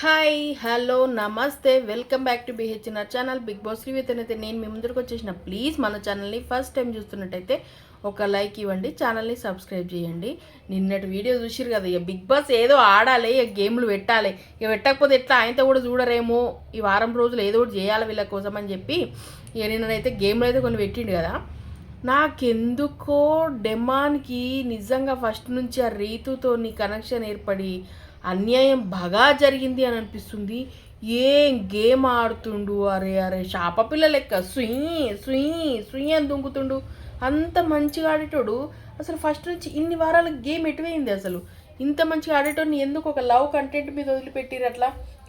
Hi hello నమస్తే. Welcome back to BH నా channel Bigg Boss review అయితే నేను మీ ముందరకు వచ్చేసిన ప్లీజ్ మన ఛానల్ని ఫస్ట్ టైం చూస్తున్నట్టయితే ఒక లైక్ ఇవ్వండి ఛానల్ని సబ్స్క్రైబ్ చేయండి. నిన్నటి వీడియో చూసిరు కదా ఇక బిగ్ బాస్ ఏదో ఆడాలి ఇక గేమ్లు పెట్టాలి. ఇక పెట్టకపోతే ఎట్లా? ఆయనతో కూడా చూడరేమో. ఈ వారం రోజులు ఏదో ఒకటి చేయాలి వీళ్ళ కోసం అని చెప్పి ఇక నిన్ననైతే గేమ్లు అయితే కొన్ని పెట్టిండు కదా. నాకెందుకో డెమాన్కి నిజంగా ఫస్ట్ నుంచి ఆ రీతుతోని కనెక్షన్ ఏర్పడి అన్యాయం బాగా జరిగింది అని అనిపిస్తుంది. ఏం గేమ్ ఆడుతుండు? అరే అరే శాప పిల్ల లెక్క. సుయి సుయి సుయి అని దుంకుతుండు. అంత మంచిగా ఆడేటోడు అసలు ఫస్ట్ నుంచి ఇన్ని వారాల గేమ్ ఎటువైంది అసలు? ఇంత మంచిగా ఆడేటోడిని ఎందుకు ఒక లవ్ కంటెంట్ మీద వదిలిపెట్టిరు అట్లా?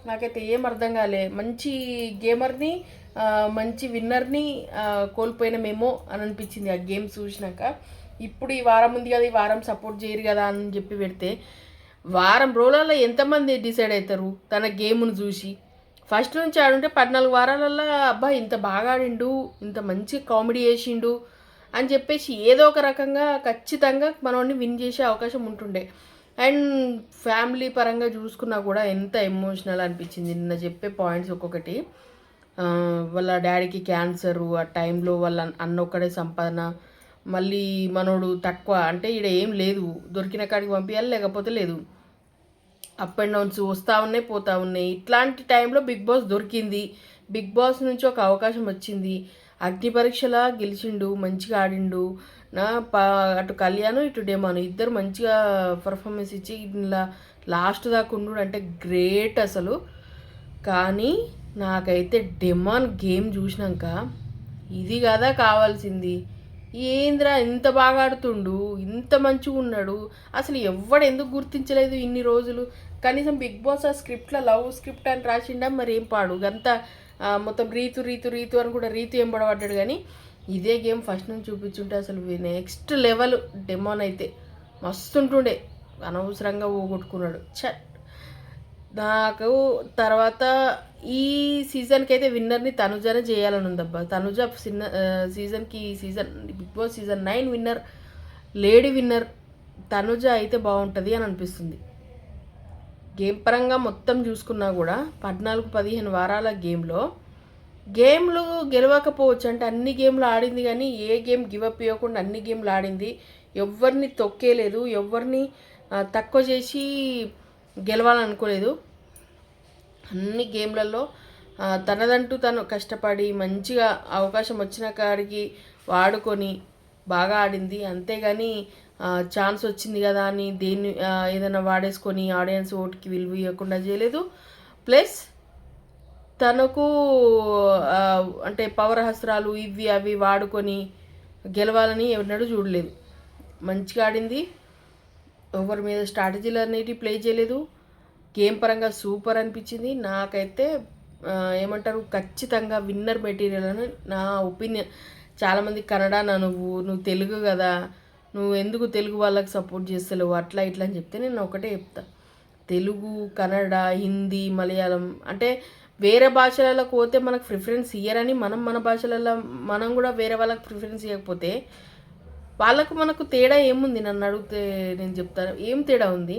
నాకైతే ఏం అర్థం కాలే. మంచి గేమర్ని మంచి విన్నర్ని కోల్పోయిన కోల్పోయినామేమో అని అనిపించింది ఆ గేమ్ చూసినాక. ఇప్పుడు ఈ వారం ఉంది కదా ఈ వారం సపోర్ట్ చేయరు కదా అని చెప్పి పెడితే వారం రోజులలో ఎంతమంది డిసైడ్ అవుతారు తన గేమ్ను చూసి. ఫస్ట్ నుంచి ఆడుంటే పద్నాలుగు వారాలలో అబ్బా ఇంత బాగా ఆడిండు ఇంత మంచి కామెడీ చేసిండు అని చెప్పేసి ఏదో ఒక రకంగా ఖచ్చితంగా మనోడిని విన్ చేసే అవకాశం ఉంటుండే. అండ్ ఫ్యామిలీ పరంగా చూసుకున్నా కూడా ఎంత ఎమోషనల్ అనిపించింది. నిన్న చెప్పే పాయింట్స్ ఒక్కొక్కటి. వాళ్ళ డాడీకి క్యాన్సరు ఆ టైంలో వాళ్ళ అన్న ఒక్కడే సంపాదన మళ్ళీ మనోడు తక్కువ. అంటే ఈడ ఏం లేదు. దొరికిన కాడికి పంపించాలి లేకపోతే లేదు. అప్ అండ్ డౌన్స్ వస్తూ ఉన్నాయి పోతూ ఉన్నాయి. ఇట్లాంటి టైంలో బిగ్ బాస్ దొరికింది. బిగ్ బాస్ నుంచి ఒక అవకాశం వచ్చింది. అగ్ని పరీక్షలా గెలిచిండు మంచిగా ఆడిండు. నా పా అటు కళ్యాణ్ ఇటు డేమాను ఇద్దరు మంచిగా పర్ఫార్మెన్స్ ఇచ్చి ఇలా లాస్ట్ దాకా ఉండు అంటే గ్రేట్ అసలు. కానీ నాకైతే డెమాన్ గేమ్ చూసినాక ఇది కదా కావాల్సింది. ఏంద్రా ఇంత బాగా ఆడుతుండు ఇంత మంచిగా ఉన్నాడు. అసలు ఎవడు ఎందుకు గుర్తించలేదు ఇన్ని రోజులు? కనీసం బిగ్ బాస్ ఆ స్క్రిప్ట్లో లవ్ స్క్రిప్ట్ అని రాసిండా మరి ఏం పాడు? అంతా మొత్తం రీతు రీతు రీతు అని కూడా రీతు ఏం పడబడ్డాడు కానీ ఇదే గేమ్ ఫస్ట్ నుంచి చూపించుంటే అసలు నెక్స్ట్ లెవెల్ డెమోన్ అయితే. మస్తుంటుండే. అనవసరంగా ఊగొట్టుకున్నాడు. చట్ నాకు తర్వాత ఈ సీజన్కి అయితే విన్నర్ని తనుజనే చేయాలని ఉందబ్బా తనుజ సిన్న సీజన్కి ఈ season Bigg Boss season nine winner lady winner Tanuja అయితే బాగుంటుంది అని అనిపిస్తుంది. గేమ్ పరంగా మొత్తం చూసుకున్నా కూడా పద్నాలుగు పదిహేను వారాల గేమ్లో గేమ్లు గెలవకపోవచ్చు అంటే అన్ని గేమ్లు ఆడింది కానీ ఏ గేమ్ గివప్ ఇవ్వకుండా అన్ని గేమ్లు ఆడింది. ఎవరిని తొక్కేలేదు ఎవరిని తక్కువ చేసి గెలవాలనుకోలేదు. అన్ని గేమ్లలో తనదంటూ తను కష్టపడి మంచిగా అవకాశం వచ్చిన కాడికి వాడుకొని బాగా ఆడింది. అంతేగాని ఛాన్స్ వచ్చింది కదా అని దేన్ని ఏదైనా వాడేసుకొని ఆడియన్స్ ఓటుకి విలువ ఇవ్వకుండా చేయలేదు. ప్లస్ తనకు అంటే పవర్ హస్త్రాలు ఇవి అవి వాడుకొని గెలవాలని ఎవరినాడు చూడలేదు. మంచిగా ఆడింది. ఎవరి మీద స్ట్రాటజీలు అనేటివి ప్లే చేయలేదు. గేమ్ పరంగా సూపర్ అనిపించింది. నాకైతే ఏమంటారు ఖచ్చితంగా విన్నర్ మెటీరియల్ అని నా ఒపీనియన్ చాలామంది కన్నడ నా నువ్వు నువ్వు తెలుగు కదా. నువ్వు ఎందుకు తెలుగు వాళ్ళకి సపోర్ట్ చేస్తలేవు? అట్లా ఇట్లా అని చెప్తే నేను ఒకటే చెప్తా. తెలుగు కన్నడ హిందీ మలయాళం అంటే వేరే భాషలలో పోతే మనకు ప్రిఫరెన్స్ ఇయ్యరని మనం మన భాషలలో మనం కూడా వేరే వాళ్ళకి ప్రిఫరెన్స్ ఇవ్వకపోతే వాళ్ళకు మనకు తేడా ఏముంది? నన్ను అడిగితే నేను చెప్తాను ఏం తేడా ఉంది?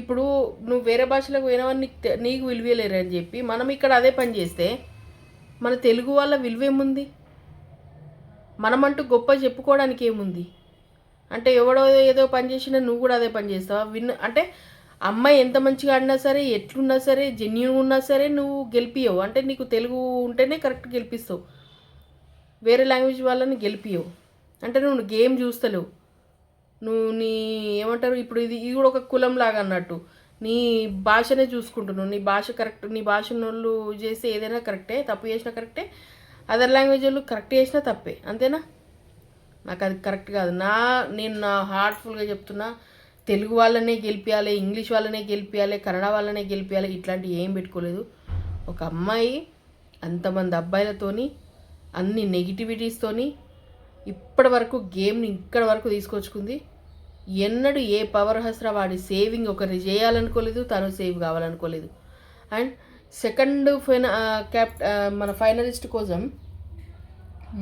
ఇప్పుడు నువ్వు వేరే భాషలకు పోయినవని నీకు నీకు విలువలేరు అని చెప్పి మనం ఇక్కడ అదే పని చేస్తే మన తెలుగు వాళ్ళ విలువ ఏముంది? మనమంటూ గొప్ప చెప్పుకోవడానికి ఏముంది? అంటే ఎవడో ఏదో పని చేసినా నువ్వు కూడా అదే పని చేస్తావా? విన్ అంటే అమ్మాయి ఎంత మంచిగా ఆడినా సరే ఎట్లున్నా సరే జెన్యున్ ఉన్నా సరే నువ్వు గెలిపియవు అంటే నీకు తెలుగు ఉంటేనే కరెక్ట్ గెలిపిస్తావు. వేరే లాంగ్వేజ్ వాళ్ళని గెలిపియవు అంటే నువ్వు గేమ్ చూస్తలేవు. నువ్వు నీ ఏమంటారు ఇప్పుడు ఇది ఇది కూడా ఒక కులం లాగా అన్నట్టు. నీ భాషనే చూసుకుంటున్నావు. నీ భాష కరెక్ట్ నీ భాష వాళ్ళు చేస్తే ఏదైనా కరెక్టే తప్పు చేసినా కరెక్టే. అదర్ లాంగ్వేజ్ వాళ్ళు కరెక్ట్ చేసినా తప్పే. అంతేనా? నాకు అది కరెక్ట్ కాదు. నా నేను నా హార్ట్ఫుల్గా చెప్తున్నా తెలుగు వాళ్ళనే గెలిపించాలి ఇంగ్లీష్ వాళ్ళనే గెలిపించాలి కన్నడ వాళ్ళనే గెలిపించాలి ఇట్లాంటివి ఏం పెట్టుకోలేదు. ఒక అమ్మాయి అంతమంది అబ్బాయిలతోని అన్ని నెగిటివిటీస్తోని ఇప్పటి వరకు గేమ్ని ఇక్కడ వరకు తీసుకొచ్చుకుంది. ఎన్నడూ ఏ పవర్ హస్ర వాడి సేవింగ్ ఒకరిని చేయాలనుకోలేదు తను సేవ్ కావాలనుకోలేదు. అండ్ సెకండ్ ఫైన క్యాప్ మన ఫైనలిస్ట్ కోసం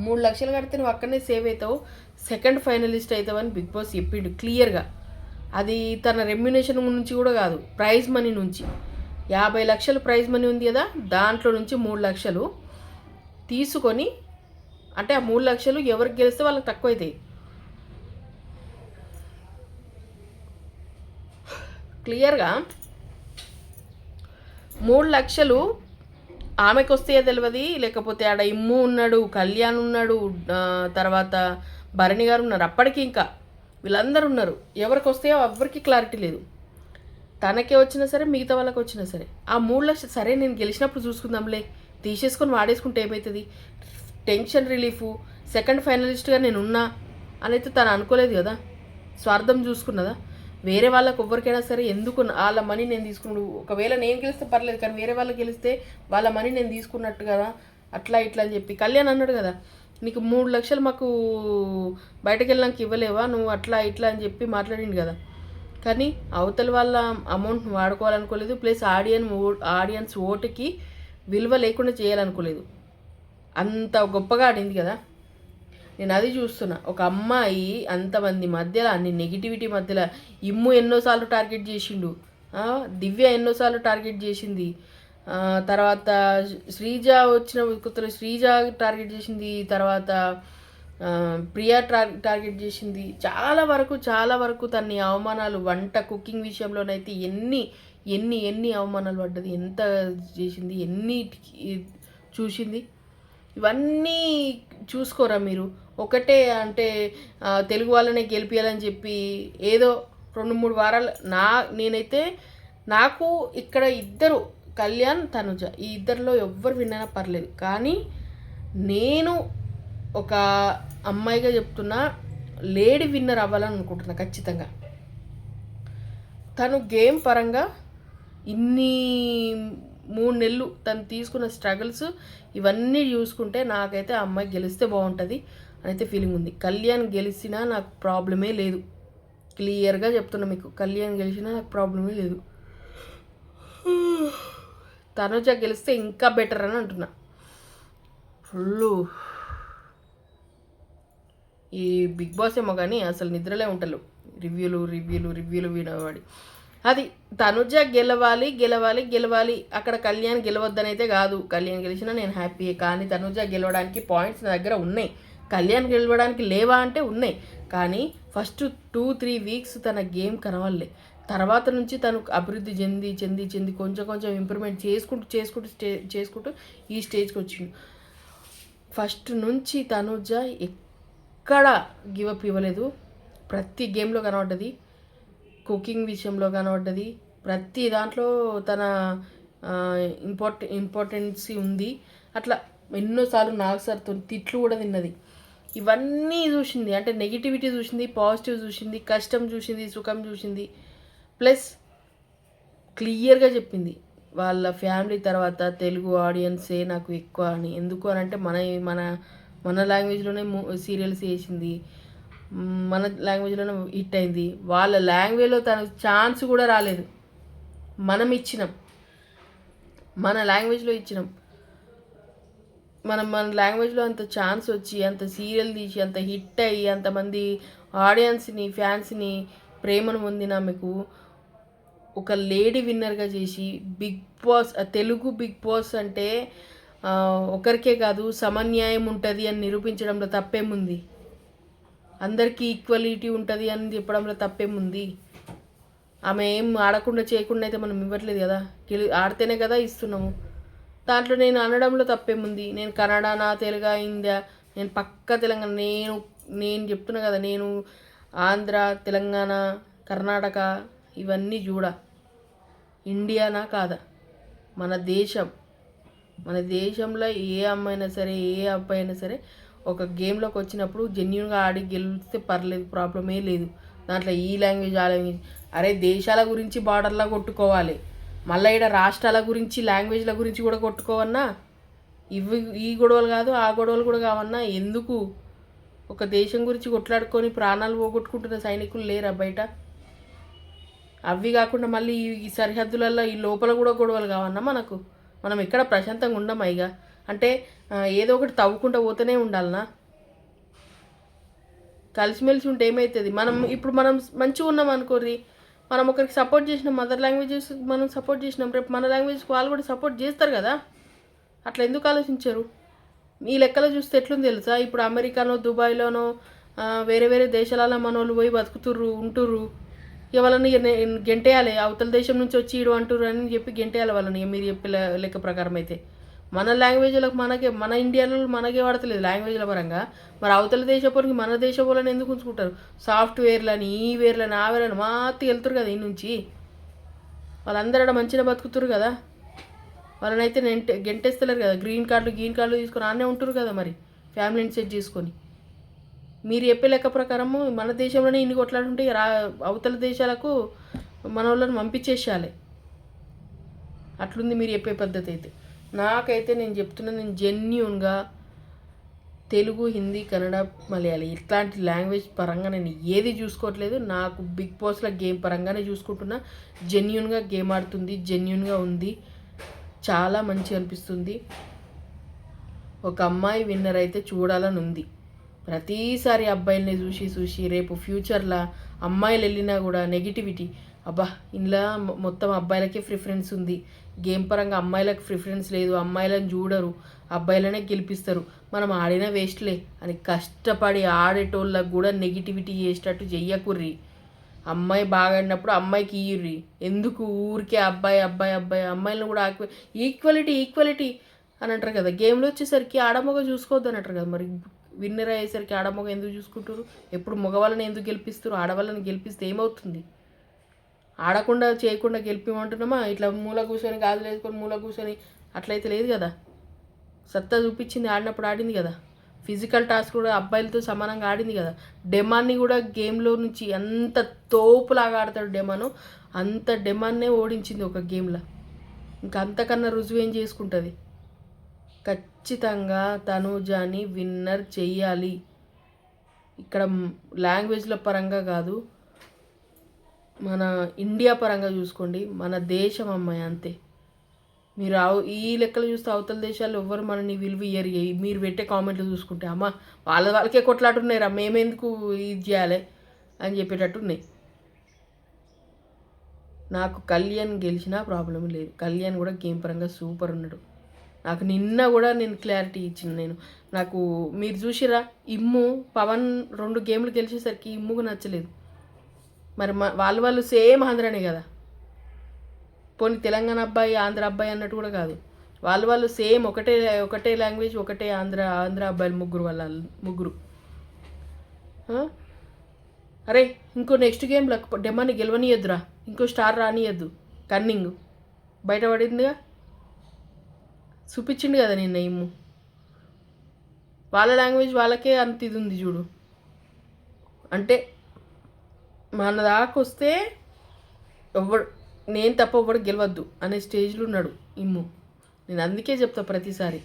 మూడు లక్షలు కడితే నువ్వు అక్కడనే సేవ్ అవుతావు. సెకండ్ ఫైనలిస్ట్ అవుతావని బిగ్ బాస్ చెప్పిండు క్లియర్గా అది తన రెమ్యునేషన్ నుంచి కూడా కాదు ప్రైజ్ మనీ నుంచి. యాభై లక్షలు ప్రైజ్ మనీ ఉంది కదా దాంట్లో నుంచి మూడు లక్షలు తీసుకొని అంటే ఆ మూడు లక్షలు ఎవరికి గెలిస్తే వాళ్ళకి తక్కువ అవుతాయి క్లియర్గా మూడు లక్షలు ఆమెకు వస్తే తెలియదు లేకపోతే ఆడ ఇమ్ము ఉన్నాడు కళ్యాణ్ ఉన్నాడు తర్వాత భరణి గారు ఉన్నారు. అప్పటికి ఇంకా వీళ్ళందరూ ఉన్నారు. ఎవరికి వస్తే ఎవరికి క్లారిటీ లేదు. తనకే వచ్చినా సరే మిగతా వాళ్ళకి వచ్చినా సరే. ఆ మూడు లక్షలు సరే నేను గెలిచినప్పుడు చూసుకుందాంలే. తీసేసుకొని వాడేసుకుంటే ఏమవుతుంది టెన్షన్ రిలీఫ్. సెకండ్ ఫైనలిస్ట్గా నేను ఉన్నా అని అయితే తను అనుకోలేదు కదా? స్వార్థం చూసుకున్నదా? వేరే వాళ్ళకి ఎవరికైనా సరే ఎందుకు వాళ్ళ మనీ నేను తీసుకున్నాడు ఒకవేళ నేను గెలిస్తే పర్లేదు కానీ వేరే వాళ్ళకి గెలిస్తే వాళ్ళ మనీ నేను తీసుకున్నట్టు కదా? అట్లా ఇట్లా అని చెప్పి. కళ్యాణ్ అన్నాడు కదా నీకు మూడు లక్షలు మాకు బయటకు వెళ్ళడానికి ఇవ్వలేవా? నువ్వు అట్లా ఇట్లా అని చెప్పి మాట్లాడిండు కదా. కానీ అవతల వాళ్ళ అమౌంట్ వాడుకోవాలనుకోలేదు ప్లస్ ఆడియన్ ఆడియన్స్ ఓటుకి విలువ లేకుండా చేయాలనుకోలేదు. అంత గొప్పగా ఆడింది కదా? నేను అది చూస్తున్నా. ఒక అమ్మాయి అంతమంది మధ్యలో అన్ని నెగిటివిటీ మధ్యలో ఇమ్ము ఎన్నోసార్లు టార్గెట్ చేసిండు. దివ్య ఎన్నోసార్లు టార్గెట్ చేసింది. తర్వాత శ్రీజ వచ్చిన కొత్తలో శ్రీజ టార్గెట్ చేసింది. తర్వాత ప్రియా టార్ టార్గెట్ చేసింది. చాలా వరకు చాలా వరకు తన్ని అవమానాలు వంట కుకింగ్ విషయంలోనైతే ఎన్ని ఎన్ని ఎన్ని అవమానాలు పడ్డది ఎంత చేసింది ఎన్ని చూసింది. ఇవన్నీ చూసుకోరా మీరు? ఒకటే అంటే తెలుగు వాళ్ళనే గెలిపించాలని చెప్పి ఏదో రెండు మూడు వారాలు నా నేనైతే నాకు ఇక్కడ ఇద్దరు కళ్యాణ్ తనుజ ఈ ఇద్దరిలో ఎవ్వరు విన్నా పర్లేదు. కానీ నేను ఒక అమ్మాయిగా చెప్తున్నా లేడీ విన్నర్ అవ్వాలని అనుకుంటున్నా ఖచ్చితంగా. తను గేమ్ పరంగా ఇన్ని మూడు నెలలు తను తీసుకున్న స్ట్రగుల్స్ ఇవన్నీ చూసుకుంటే నాకైతే ఆ అమ్మాయి గెలిస్తే బాగుంటుంది అని అయితే ఫీలింగ్ ఉంది. కళ్యాణ్ గెలిచినా నాకు ప్రాబ్లమే లేదు. క్లియర్గా చెప్తున్నా మీకు. కళ్యాణ్ గెలిచినా నాకు ప్రాబ్లమే లేదు. తనుజ గెలిస్తే ఇంకా బెటర్ అని అంటున్నా. ఫుల్ ఈ బిగ్ బాస్ ఏమో కానీ అసలు నిద్రలే ఉంటారు రివ్యూలు రివ్యూలు రివ్యూలు వినవాడి అది తనుజ గెలవాలి గెలవాలి గెలవాలి. అక్కడ కళ్యాణ్ గెలవద్దని అయితే కాదు. కళ్యాణ్ గెలిచినా నేను హ్యాపీ. కానీ తనుజ గెలవడానికి పాయింట్స్ నా దగ్గర ఉన్నాయి. కళ్యాణ్ గెలవడానికి లేవా అంటే ఉన్నాయి. కానీ ఫస్ట్ టూ త్రీ వీక్స్ తన గేమ్ కనవల్లే. తర్వాత నుంచి తను అభివృద్ధి చెంది చెంది చెంది కొంచెం కొంచెం ఇంప్రూవ్మెంట్ చేసుకుంటూ చేసుకుంటూ స్టే చేసుకుంటూ ఈ స్టేజ్కి వచ్చిండు. ఫస్ట్ నుంచి తనుజ ఎక్కడ గివప్ ఇవ్వలేదు. ప్రతి గేమ్లో కనబడ్డది. కుకింగ్ విషయంలో కనబడ్డది. ప్రతి దాంట్లో తన ఇంపార్ట ఇంపార్టెన్సీ ఉంది. అట్లా ఎన్నోసార్లు నాకు సార్తో తిట్లు కూడా తిన్నది. ఇవన్నీ చూసింది. అంటే నెగిటివిటీ చూసింది పాజిటివ్ చూసింది కష్టం చూసింది సుఖం చూసింది. ప్లస్ క్లియర్గా చెప్పింది. వాళ్ళ ఫ్యామిలీ తర్వాత తెలుగు ఆడియన్సే నాకు ఎక్కువ అని. ఎందుకు అని అంటే మన మన మన లాంగ్వేజ్లోనే సీరియల్స్ వేసింది మన లాంగ్వేజ్లోనే హిట్ అయింది. వాళ్ళ లాంగ్వేజ్లో తనకు ఛాన్స్ కూడా రాలేదు. మనం ఇచ్చినాం. మన లాంగ్వేజ్లో ఇచ్చినాం. మనం మన లాంగ్వేజ్లో అంత ఛాన్స్ వచ్చి అంత సీరియల్ తీసి అంత హిట్ అయ్యి అంతమంది ఆడియన్స్ని ఫ్యాన్స్ని ప్రేమను పొందిన మీకు ఒక లేడీ విన్నర్గా చేసి Bigg Boss Telugu Bigg Boss అంటే ఒకరికే కాదు సమన్యాయం ఉంటుంది అని నిరూపించడంలో తప్పేముంది? అందరికీ ఈక్వాలిటీ ఉంటుంది అని చెప్పడంలో తప్పేముంది? ఆమె ఏం ఆడకుండా చేయకుండా అయితే మనం ఇవ్వట్లేదు కదా? గెలి ఆడితేనే కదా ఇస్తున్నాము. దాంట్లో నేను అనడంలో తప్పేముంది? నేను కన్నడనా తెలుగా ఇందా నేను పక్క తెలంగాణ నేను నేను చెప్తున్నా కదా నేను ఆంధ్ర తెలంగాణ కర్ణాటక ఇవన్నీ చూడ. ఇండియానా కాదా? మన దేశం. మన దేశంలో ఏ అమ్మాయినా సరే ఏ అబ్బాయి అయినా సరే ఒక గేమ్లోకి వచ్చినప్పుడు జెన్యున్గా ఆడి గెలిస్తే పర్లేదు ప్రాబ్లమే లేదు. దాంట్లో ఈ లాంగ్వేజ్ ఆ లాంగ్వేజ్. అరే దేశాల గురించి బార్డర్లా కొట్టుకోవాలి. మళ్ళీ ఇక్కడ రాష్ట్రాల గురించి లాంగ్వేజ్ల గురించి కూడా కొట్టుకోవన్నా ఇవి ఈ గొడవలు కాదు ఆ గొడవలు కూడా కావన్నా ఎందుకు? ఒక దేశం గురించి కొట్లాడుకొని ప్రాణాలు పోగొట్టుకుంటున్న సైనికులు లేరా బయట? అవి కాకుండా మళ్ళీ ఈ- సరిహద్దులలో ఈ లోపల కూడా గొడవలు కావన్నా మనకు? మనం ఎక్కడ ప్రశాంతంగా ఉండమా ఇక అంటే ఏదో ఒకటి తవ్వుకుంటూ పోతూనే ఉండాలనా? కలిసిమెలిసి ఉంటే ఏమవుతుంది మనం ఇప్పుడు మనం మంచిగా ఉన్నాం అనుకోర్రి. మనం ఒకరికి సపోర్ట్ చేసినాం మదర్ లాంగ్వేజెస్ మనం సపోర్ట్ చేసినాం. రేపు మన లాంగ్వేజ్కి వాళ్ళు కూడా సపోర్ట్ చేస్తారు కదా? అట్లా ఎందుకు ఆలోచించరు? ఈ లెక్కలో చూస్తే ఎట్లుంది తెలుసా? ఇప్పుడు అమెరికానో దుబాయ్లోనో వేరే వేరే దేశాలలో మన వాళ్ళు పోయి బతుకుతుర్రు ఉంటుర్రు. ఇక వాళ్ళని గెంటేయాలి. అవతల దేశం నుంచి వచ్చి ఇడు అంటుర్రు అని చెప్పి గెంటేయాలి వాళ్ళని. మీరు చెప్పే లెక్క ప్రకారం అయితే. మన లాంగ్వేజ్లకు మనకే మన ఇండియాలో మనకే వాడతలేదు లాంగ్వేజ్ల పరంగా. మరి అవతల దేశపోరికి మన దేశపోలని ఎందుకు ఉంచుకుంటారు? సాఫ్ట్వేర్లని ఈ వేర్లని ఆ వేర్లని మాత్రం వెళ్తారు కదా ఈ నుంచి. వాళ్ళందరూ అక్కడ మంచిగా బతుకుతారు కదా. వాళ్ళనైతే నెంటే గెంటేస్తలేరు కదా. గ్రీన్ కార్డులు గ్రీన్ కార్డులు తీసుకొని ఆనే ఉంటారు కదా మరి. ఫ్యామిలీని సెట్ చేసుకొని. మీరు చెప్పే లెక్క ప్రకారము మన దేశంలోనే ఇన్ని కొట్లాడుంటే రా అవతల దేశాలకు మన వాళ్ళని పంపించేసేయాలి. అట్లుంది మీరు చెప్పే పద్ధతి అయితే. నాకైతే నేను చెప్తున్నా నేను జెన్యున్గా తెలుగు హిందీ కన్నడ మలయాళం ఇట్లాంటి లాంగ్వేజ్ పరంగా నేను ఏది చూసుకోవట్లేదు. నాకు బిగ్ బాస్లో గేమ్ పరంగానే చూసుకుంటున్నా. జెన్యున్గా గేమ్ ఆడుతుంది జెన్యున్గా ఉంది. చాలా మంచి అనిపిస్తుంది. ఒక అమ్మాయి విన్నర్ అయితే చూడాలని ఉంది. ప్రతిసారి అబ్బాయిల్ని చూసి చూసి రేపు ఫ్యూచర్లో అమ్మాయిలు వెళ్ళినా కూడా నెగిటివిటీ అబ్బా ఇంట్లో మొత్తం అబ్బాయిలకే ప్రిఫరెన్స్ ఉంది. గేమ్ పరంగా అమ్మాయిలకు ప్రిఫరెన్స్ లేదు. అమ్మాయిలను చూడరు. అబ్బాయిలనే గెలిపిస్తారు. మనం ఆడినా వేస్ట్లే అని కష్టపడి ఆడేటోళ్ళకు కూడా నెగిటివిటీ చేసేటట్టు చెయ్యకుర్రి. అమ్మాయి బాగా ఆడినప్పుడు అమ్మాయికి ఇయ్యుర్రి. ఎందుకు ఊరికే అబ్బాయి అబ్బాయి అబ్బాయి? అమ్మాయిలను కూడా ఈక్వాలిటీ ఈక్వాలిటీ అని అంటారు కదా. గేమ్లో వచ్చేసరికి ఆడమొగ చూసుకోవద్దు అని అంటారు కదా మరి. విన్నర్ అయ్యేసరికి ఆడమొగ ఎందుకు చూసుకుంటారు? ఎప్పుడు మగవాళ్ళని ఎందుకు గెలిపిస్తారు? ఆడవాళ్ళని గెలిపిస్తే ఏమవుతుంది? ఆడకుండా చేయకుండా గెలిపిమంటున్నామా? ఇట్లా మూల కూర్చొని గాజులు వేసుకొని మూల కూర్చొని అట్లయితే లేదు కదా? సత్తా చూపించింది ఆడినప్పుడు ఆడింది కదా? ఫిజికల్ టాస్క్ కూడా అబ్బాయిలతో సమానంగా ఆడింది కదా? డెమాన్ని కూడా గేమ్లో నుంచి ఎంత తోపులాగా ఆడతాడు డెమాను అంత డెమాన్నే ఓడించింది ఒక గేమ్లో ఇంకా అంతకన్నా రుజువు ఏం చేసుకుంటుంది? ఖచ్చితంగా తనూజాని విన్నర్ చెయ్యాలి. ఇక్కడ లాంగ్వేజ్ల పరంగా కాదు మన ఇండియా పరంగా చూసుకోండి మన దేశం అమ్మాయి అంతే. మీరు ఈ లెక్కలు చూస్తే అవతల దేశాల్లో ఎవ్వరు మనని విలువ ఇయ్యరు. మీరు పెట్టే కామెంట్లు చూసుకుంటే అమ్మ వాళ్ళ వాళ్ళకే కొట్లాడున్నాయిరా మేమెందుకు ఇది చేయాలి అని చెప్పేటట్టు ఉన్నాయి నాకు కళ్యాణ్ గెలిచినా ప్రాబ్లం లేదు. కళ్యాణ్ కూడా గేమ్ పరంగా సూపర్ ఉన్నాడు. నాకు నిన్న కూడా నేను క్లారిటీ ఇచ్చిన నేను. నాకు మీరు చూసిరా ఇమ్ము పవన్ రెండు గేమ్లు గెలిచేసరికి ఇమ్ముకు నచ్చలేదు. మరి మా వాళ్ళు వాళ్ళు సేమ్ ఆంధ్రనే కదా. పోనీ తెలంగాణ అబ్బాయి ఆంధ్ర అబ్బాయి అన్నట్టు కూడా కాదు. వాళ్ళు వాళ్ళు సేమ్ ఒకటే ఒకటే లాంగ్వేజ్ ఒకటే ఆంధ్ర ఆంధ్ర అబ్బాయిలు ముగ్గురు వాళ్ళ ముగ్గురు. అరే ఇంకో నెక్స్ట్ గేమ్లో డెమ్మని గెలవనియద్దురా. ఇంకో స్టార్ రానియద్దు. కన్నింగ్. బయటపడిందిగా చూపించిండు కదా నిన్న ఇమ్ము వాళ్ళ లాంగ్వేజ్ వాళ్ళకే అంత ఇది ఉంది చూడు. అంటే మన దాకా వస్తే ఎవ్వడు నేను తప్ప ఎవ్వడు గెలవద్దు అనే స్టేజ్లో ఉన్నాడు ఇమ్ము. నేను అందుకే చెప్తా ప్రతిసారి.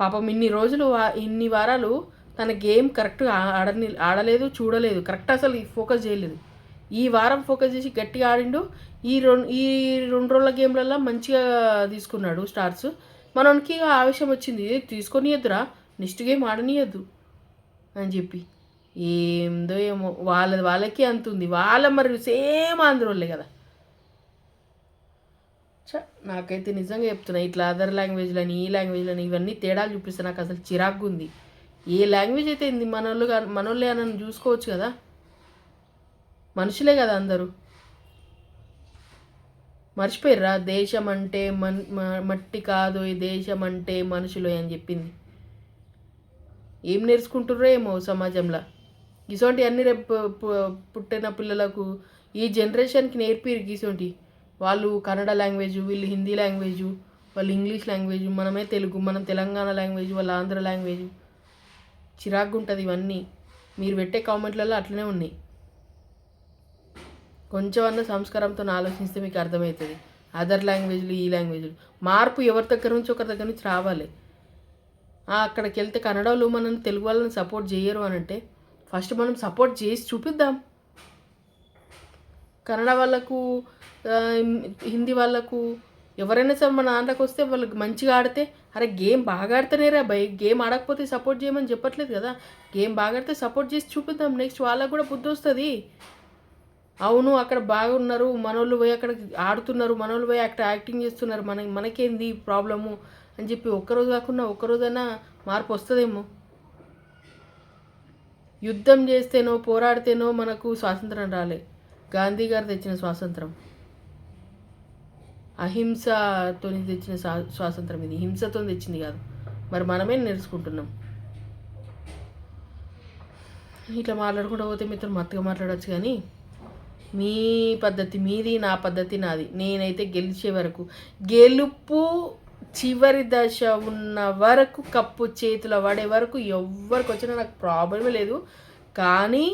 పాపం ఇన్ని రోజులు ఇన్ని వారాలు తన గేమ్ కరెక్ట్గా ఆడని ఆడలేదు చూడలేదు. కరెక్ట్ అసలు ఫోకస్ చేయలేదు. ఈ వారం ఫోకస్ చేసి గట్టిగా ఆడిండు. ఈ రెండు ఈ రెండు రోజుల గేమ్లలో మంచిగా తీసుకున్నాడు స్టార్స్. మనకి ఆవేశం వచ్చింది. తీసుకొనియద్దురా. నెక్స్ట్ గేమ్ ఆడనియద్దు అని చెప్పి. ఏందో ఏమో వాళ్ళ వాళ్ళకి అంత ఉంది. వాళ్ళ మరి సేమ్ ఆంధ్రోళ్ళే కదా. నాకైతే నిజంగా చెప్తున్నా ఇట్లా అదర్ లాంగ్వేజ్లని ఈ లాంగ్వేజ్లని ఇవన్నీ తేడాలు చూపిస్తే నాకు అసలు చిరాకు ఉంది. ఏ లాంగ్వేజ్ అయితే ఇంది మనోళ్ళు మనోళ్ళే అని చూసుకోవచ్చు కదా. మనుషులే కదా అందరూ. మర్చిపోయిర్రా దేశం అంటే మన్ మ- మట్టి కాదు ఈ దేశం అంటే మనుషులు అని చెప్పింది. ఏం నేర్చుకుంటుర్రో ఏమో సమాజంలో. ఇసోంటి అన్ని రేపు పుట్టిన పిల్లలకు ఈ జనరేషన్కి నేర్పిరు గీసోంటి. వాళ్ళు కన్నడ లాంగ్వేజ్ వీళ్ళు హిందీ లాంగ్వేజ్ వాళ్ళు ఇంగ్లీష్ లాంగ్వేజ్ మనమే తెలుగు మనం తెలంగాణ లాంగ్వేజ్ వాళ్ళు ఆంధ్ర లాంగ్వేజ్. చిరాకు ఉంటుంది ఇవన్నీ. మీరు పెట్టే కామెంట్లలో అట్లనే ఉన్నాయి. కొంచెం అన్న సంస్కారంతో ఆలోచిస్తే మీకు అర్థమవుతుంది. అదర్ లాంగ్వేజ్లు ఈ లాంగ్వేజ్లు. మార్పు ఎవరి దగ్గర నుంచి ఒకరి దగ్గర నుంచి రావాలి. అక్కడికి వెళ్తే కన్నడ వాళ్ళు మనం తెలుగు వాళ్ళని సపోర్ట్ చేయరు అని అంటే ఫస్ట్ మనం సపోర్ట్ చేసి చూపిద్దాం. కన్నడ వాళ్ళకు హిందీ వాళ్ళకు ఎవరైనా సరే మన ఆంధ్రాకి వస్తే వాళ్ళకి మంచిగా ఆడితే అరే గేమ్ బాగా ఆడితేనేరా భయ్ గేమ్ ఆడకపోతే సపోర్ట్ చేయమని చెప్పట్లేదు కదా. గేమ్ బాగా ఆడితే సపోర్ట్ చేసి చూపిద్దాం. నెక్స్ట్ వాళ్ళకు కూడా బుద్ధి వస్తుంది. అవును అక్కడ బాగున్నారు మనోళ్ళు పోయి అక్కడ ఆడుతున్నారు మనోళ్ళు పోయి అక్కడ యాక్టింగ్ చేస్తున్నారు మన మనకేంది ప్రాబ్లము అని చెప్పి ఒక్కరోజు కాకుండా ఒక్కరోజైనా మార్పు వస్తుందేమో. యుద్ధం చేస్తేనో పోరాడితేనో మనకు స్వాతంత్రం రాలే. గాంధీ గారు తెచ్చిన స్వాతంత్రం. అహింసతో తెచ్చిన స్వా- స్వాతంత్రం ఇది. హింసతో తెచ్చింది కాదు. మరి మనమే నేర్చుకుంటున్నాం. ఇట్లా మాట్లాడుకుంటూ పోతే మీతో మత్తుగా మాట్లాడవచ్చు కానీ మీ పద్ధతి మీది నా పద్ధతి నాది. నేనైతే గెలిచే వరకు. గెలుపు చివరి దశ ఉన్న వరకు కప్పు చేతిలో పడే వరకు ఎవరికి వచ్చినా నాకు ప్రాబ్లమే లేదు. కానీ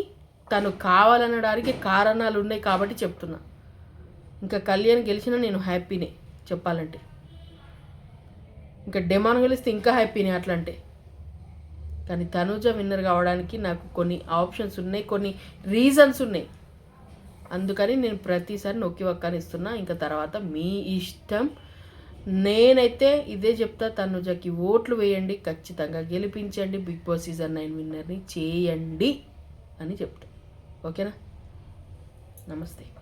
తను కావాలనడానికి కారణాలు ఉన్నాయి కాబట్టి చెప్తున్నా. ఇంకా కళ్యాణ్ గెలిచినా నేను హ్యాపీనే చెప్పాలంటే. ఇంకా డెమాన్ గెలిస్తే ఇంకా హ్యాపీనే అట్లా అంటే కానీ తనుజ విన్నర్ కావడానికి నాకు కొన్ని ఆప్షన్స్ ఉన్నాయి కొన్ని రీజన్స్ ఉన్నాయి. అందుకని నేను ప్రతిసారి నొక్కి వక్కని ఇస్తున్నా ఇంకా తర్వాత మీ ఇష్టం నేనైతే ఇదే చెప్తా తనుజకి ఓట్లు వేయండి ఖచ్చితంగా గెలిపించండి బిగ్ బాస్ సీజన్ నైన్ విన్నర్ని చేయండి అని చెప్తా. ఓకేనా? నమస్తే.